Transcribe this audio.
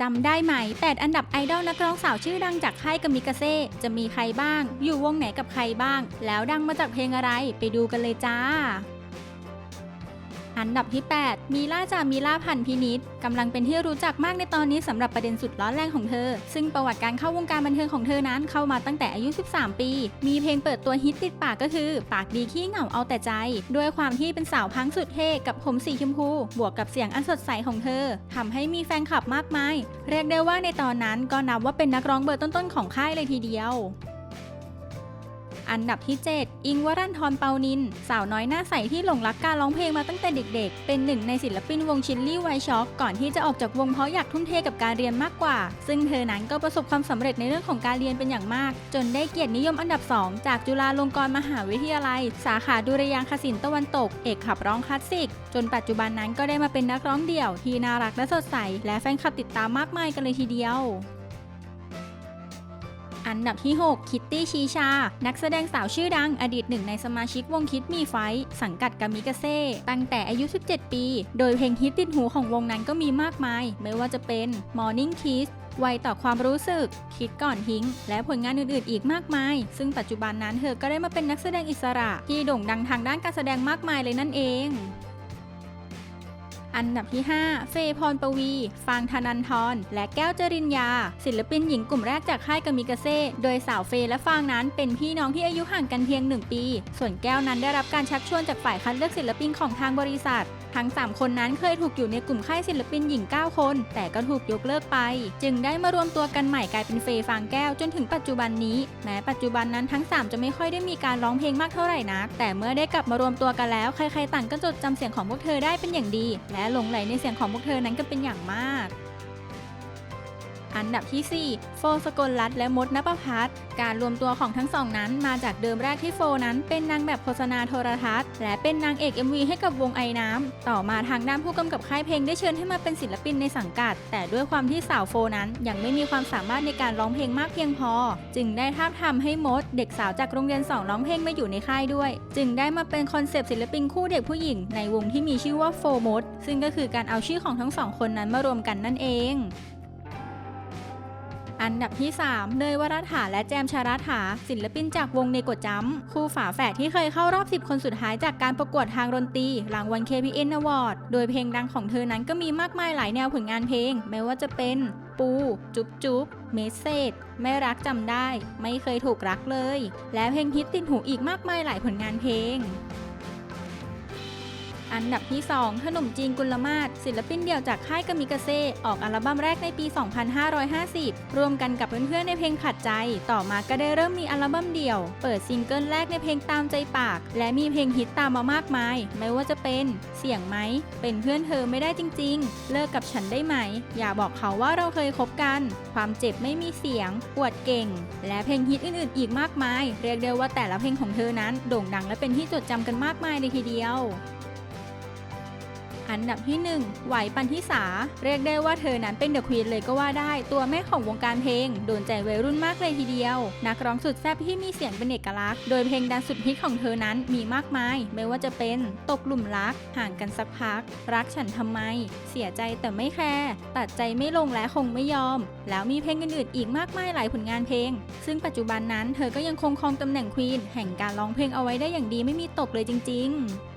จำได้ไหม 8 อันดับไอดอลนักร้องสาวชื่อดังจากค่ายกามิกาเซ่ จะมีใครบ้าง อยู่วงไหนกับใครบ้าง แล้วดังมาจากเพลงอะไร ไปดูกันเลยจ้า อันดับที่ 8 มีล่าจามีล่าพันพินิษกำลังเป็นที่รู้จักมากในตอนนี้สำหรับประเด็นสุดร้อนแรงของเธอ ซึ่งประวัติการเข้าวงการบันเทิงของเธอนั้นเข้ามาตั้งแต่อายุ 13 ปี มีเพลงเปิดตัวฮิตติดปากก็คือ ปากดีขี้เหงาเอาแต่ใจ ด้วยความที่เป็นสาวพังสุดเท่กับผมสีชมพู บวกกับเสียงอันสดใสของเธอทำให้มีแฟนคลับมากมาย เรียกได้ว่าในตอนนั้นก็นับว่าเป็นนักร้องเบอร์ต้นๆของค่ายเลยทีเดียว อันดับที่ 7 อิงวรันทรเปานิน สาวน้อยหน้าใสที่หลงรักการร้องเพลงมาตั้งแต่เด็กๆ เป็นหนึ่งในศิลปินวงชิลลี่ไวช็อกก่อนที่จะออกจากวงเพราะอยากทุ่มเทกับการเรียนมากกว่า ซึ่งเธอนั้นก็ประสบความสำเร็จในเรื่องของการเรียนเป็นอย่างมาก จนได้เกียรตินิยมอันดับ 2 จากจุฬาลงกรณ์มหาวิทยาลัย สาขาดุริยางคศิลป์ตะวันตก เอกขับร้องคลาสสิก จนปัจจุบันนั้นก็ได้มาเป็นนักร้องเดี่ยวที่น่ารักและสดใส และแฟนคลับติดตามมากมายกันเลยทีเดียว อันดับที่ 6 คิตตี้ชีชา นักแสดงสาวชื่อดังอดีตหนึ่งในสมาชิกวงคิดมีไฟ สังกัดกามิกาเซ่ตั้งแต่อายุ 17 ปี โดยเพลงฮิตติดหูของวงนั้นก็มีมากมาย ไม่ว่าจะเป็น Morning Kiss ไวต่อความรู้สึก คิดก่อนทิ้ง และผลงานอื่นๆ อีกมากมาย ซึ่งปัจจุบันนั้นเธอก็ได้มาเป็นนักแสดงอิสระ ที่โด่งดังทางด้านการแสดงมากมายเลยนั่นเอง อันดับที่ 5 เฟยพรปวี ฟางธนันทร และแก้วจริญญา ศิลปินหญิงกลุ่มแรกจากค่ายกามิกาเซ่ โดยสาวเฟยและฟางนั้นเป็นพี่น้องที่อายุห่างกันเพียง 1 ปี ส่วนแก้วนั้นได้รับการชักชวนจากฝ่ายคัดเลือกศิลปินของทางบริษัท ทั้ง 3 คนนั้นเคยถูกอยู่ในกลุ่มค่ายศิลปินหญิง 9 คน แต่ก็ถูกยกเลิกไป จึงได้มารวมตัวกันใหม่กลายเป็นเฟยฟางแก้วจนถึงปัจจุบันนี้ แม้ปัจจุบันนั้นทั้ง 3 จะไม่ค่อยได้มีการร้องเพลงมากเท่าไหร่นัก แต่เมื่อได้กลับมารวมตัวกันแล้ว ใครๆต่างก็จดจำเสียงของพวกเธอได้เป็นอย่างดี และหลงไหลในเสียงของพวกเธอนั้นก็เป็นอย่างมาก อันดับที่ 4 โฟสกลรัตและมดนภพัฒน์การรวมตัวของทั้งสองนั้นมาจากเดิมแรกที่โฟนั้นเป็นนางแบบโฆษณาโทรทัศน์ และเป็นนางเอก MV ให้กับวงไอน้ำ ต่อมาทางด้านผู้กำกับค่ายเพลงได้เชิญให้มาเป็นศิลปินในสังกัด แต่ด้วยความที่สาวโฟนั้นยังไม่มีความสามารถในการร้องเพลงมากเพียงพอ จึงได้ท้าบทามให้มด เด็กสาวจากโรงเรียนสองร้องเพลงมาอยู่ในค่ายด้วย จึงได้มาเป็นคอนเซปต์ศิลปินคู่เด็กผู้หญิง ในวงที่มีชื่อว่าโฟมดซึ่งก็คือการเอาชื่อของทั้งสองคนนั้นมารวมกันนั่นเอง อันดับที่ 3 เนยวรัฐาและแจมชารัฐา ศิลปินจากวงเนโกะจัมคู่ฝาแฝดที่เคยเข้ารอบ 10 คนสุดท้ายจากการประกวดทางดนตรีรางวัล KPN Award โดยเพลงดังของเธอนั้นก็มีมากมายหลายแนวผลงานเพลง ไม่ว่าจะเป็น ปู จุ๊บจุ๊บเมสเซจไม่รักจำได้ ไม่เคยถูกรักเลย และเพลงฮิตติดหูอีกมากมายหลายผลงานเพลง อันดับที่ 2 ขนมจีนกุลมาศศิลปินเดี่ยวจากค่ายกามิกาเซ่ออกอัลบั้มแรกในปี 2550รวมกันกับเพื่อนๆในเพลงขัดใจ ต่อมาก็ได้เริ่มมีอัลบั้มเดี่ยว เปิดซิงเกิลแรกในเพลงตามใจปาก และมีเพลงฮิตตามมามากมาย ไม่ว่าจะเป็น เสียงไหม เป็นเพื่อนเธอไม่ได้จริง ๆ เลิกกับฉันได้ไหม อย่าบอกเขาว่าเราเคยคบกัน ความเจ็บไม่มีเสียง ปวดเก่ง และเพลงฮิตอื่นๆ อีกมากมาย เรียกได้ว่าแต่ละเพลงของเธอนั้นโด่งดังและเป็นที่จดจำกันมากมายเลยทีเดียว อันดับที่ 1 ไหวปันทิสา เรียกได้ว่าเธอนั้นเป็นเดอะควีนเลยก็ว่าได้ ตัวแม่ของวงการเพลง โดนใจวัยรุ่นมากเลยทีเดียว นักร้องสุดแซ่บที่มีเสียงเป็นเอกลักษณ์ โดยเพลงดังสุดฮิตของเธอนั้นมีมากมาย ไม่ว่าจะเป็นตกหลุมรัก ห่างกันสักพัก รักฉันทำไม เสียใจแต่ไม่แคร์ ตัดใจไม่ลงและคงไม่ยอม แล้วมีเพลงอื่นๆอีกมากมายหลายผลงานเพลง ซึ่งปัจจุบันนั้นเธอก็ยังคงครองตำแหน่งควีนแห่งการร้องเพลงเอาไว้ได้อย่างดีไม่มีตกเลยจริง ๆ